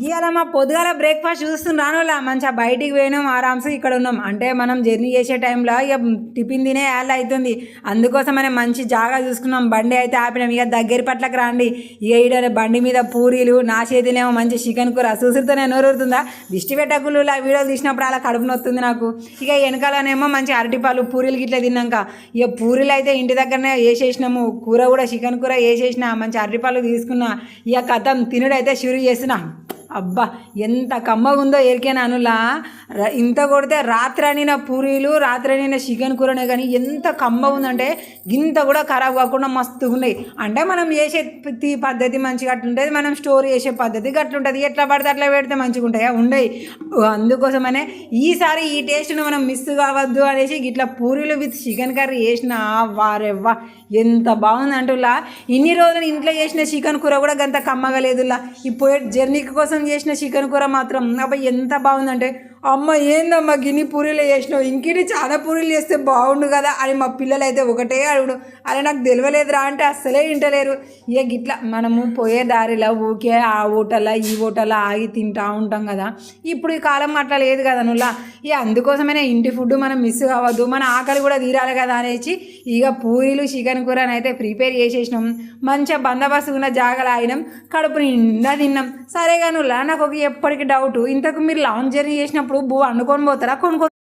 గీయాల మా పొద్దుగాల బ్రేక్ఫాస్ట్ చూస్తున్నాను రానులా. మంచిగా బయటికి పోయినాం ఆరామ్స్ ఇక్కడ ఉన్నాం. అంటే మనం జర్నీ చేసే టైంలో ఇక టిఫిన్ తినే యాళ్ళ అవుతుంది అందుకోసమనే మంచి జాగా చూసుకున్నాం. బండి అయితే ఆపినాం. ఇక దగ్గర పట్లకు రాండి. ఇక ఈడ బండి మీద పూరీలు నా చేతినేమో మంచి చికెన్ కూర. చూసురుతోనే నోరుతుందా దిష్టి పెట్టకులు ఇలా వీడియోలు తీసినప్పుడు అలా కడుపు నొస్తుంది నాకు. ఇక వెనకాలనేమో మంచి అరటిపాలు పూరీలు గిట్ల తిన్నాక. ఇక పూరీలు అయితే ఇంటి దగ్గరనే వేసేసినాము. కూర కూడా చికెన్ కూర వేసేసిన. మంచి అరటిపాలు తీసుకున్నా. ఇక కథం తినుడైతే షురు చేసినా అబ్బా ఎంత కమ్మగా ఉందో ఎరికేనా అనులా? ఇంత కొడితే రాత్రి అనిన పూరీలు రాత్రి అనిన చికెన్ కూరనే కానీ ఎంత కమ్మ ఉందంటే గింత కూడా ఖరాబ్ కాకుండా మస్తుగా ఉన్నాయి. అంటే మనం చేసే పద్ధతి మంచిగా అట్లుంటుంది మనం స్టోర్ చేసే పద్ధతి అట్లుంటుంది ఎట్లా పడితే అట్లా పెడితే మంచిగా ఉంటాయా? ఉండయి. అందుకోసమనే ఈసారి ఈ టేస్ట్ను మనం మిస్ కావద్దు అనేసి ఇట్లా పూరీలు విత్ చికెన్ కర్రీ చేసిన వారెవ్వా ఎంత బాగుంది అంటులా ఇన్ని రోజులు ఇంట్లో చేసిన చికెన్ కూర కూడా గంత కమ్మగా లేదులా ఈ పోయే జర్నీ కోసం చేసిన చికెన్ కూర మాత్రం అబ్బాయి ఎంత బాగుందంటే అమ్మ ఏందమ్మా గిన్ని పూరీలు చేసినావు? ఇంకిటి చాలా పూరీలు చేస్తే బాగుండు కదా అని మా పిల్లలు అయితే ఒకటే అడుగుడు. అరే నాకు తెలియలేదురా అంటే అస్సలే వింటలేరు. ఇక గిట్లా మనము పోయే దారిలో ఊకే ఆ ఓటల ఈ ఓటల ఆగి తింటా ఉంటాం కదా. ఇప్పుడు ఈ కాలం అట్లా లేదు కదా నువ్వు ఇక అందుకోసమైనా ఇంటి ఫుడ్ మనం మిస్ కావద్దు. మన ఆకలి కూడా తీరాలి కదా అనేసి ఇక పూరీలు చికెన్ కూర అయితే ప్రిపేర్ చేసేసినాం. మంచిగా బందోబస్తు ఉన్న జాగలు ఆగినాం. కడుపు నిండా తిన్నాం. సరే కానీ నాకు ఒక ఎప్పటికి డౌట్ ఇంతకు మీరు లాంగ్ జర్నీ చేసినప్పుడు బూ వండుకొని పోతారా కొనుక్కో